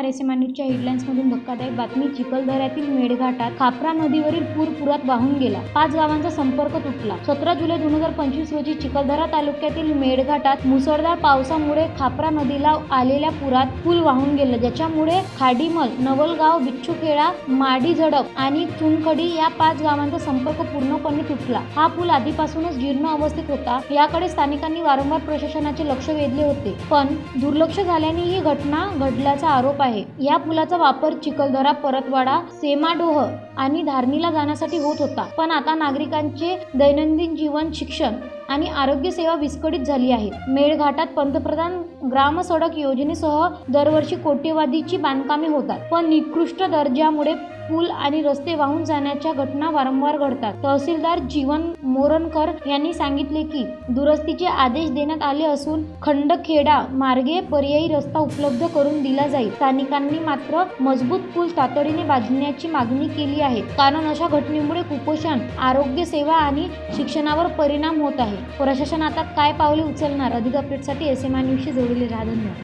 नमस्कार S M न्यूजच्या हेडलाईन्समधून धक्कादायक बातमी चिखलदऱ्यातील मेळघाटात खापरा नदीवरील पूर पुरात वाहून गेला. पाच गावांचा संपर्क तुटला. सतरा जुलै दोन हजार पंचवीस रोजी चिखलदरा तालुक्यातील मेळघाटात मुसळधार पावसामुळे खापरा नदीला आलेल्या पुरात पूल वाहून गेला ज्याच्यामुळे खाडीमल नवलगाव बिच्छुखेळा माडी झडप आणि चुनखडी या पाच गावांचा संपर्क पूर्णपणे तुटला. हा पूल आधीपासूनच जीर्ण अवस्थेत होता याकडे स्थानिकांनी वारंवार प्रशासनाचे लक्ष वेधले होते. पण दुर्लक्ष झाल्याने ही घटना घडल्याचा आरोप आहे. या पुलाचा वापर चिखलदरा परतवाडा सेमाडोह आणि धारणीला जाण्यासाठी होत होता. पण आता नागरिकांचे दैनंदिन जीवन शिक्षण आणि आरोग्य सेवा विस्कळीत झाली आहे. मेळघाटात पंतप्रधान ग्राम सडक योजनेसह दरवर्षी कोट्यवधीची बांधकामे होतात. पण निकृष्ट दर्जामुळे पूल आणि रस्ते वाहून जाण्याच्या घटना वारंवार घडतात. तहसीलदार जीवन मोरणकर यांनी सांगितले की दुरुस्तीचे आदेश देण्यात आले असून खंडखेडा मार्गे पर्यायी रस्ता उपलब्ध करून दिला जाईल. स्थानिकांनी मात्र मजबूत पूल तातडीने बांधण्याची मागणी केली आहे. कारण अशा घटनेमुळे कुपोषण आरोग्य सेवा आणि शिक्षणावर परिणाम होत आहे. प्रशासन आता काय पावले उचलणार? अधिक अपडेटसाठी एस एम आय न्यूजशी जोडले राहा धन्यवाद.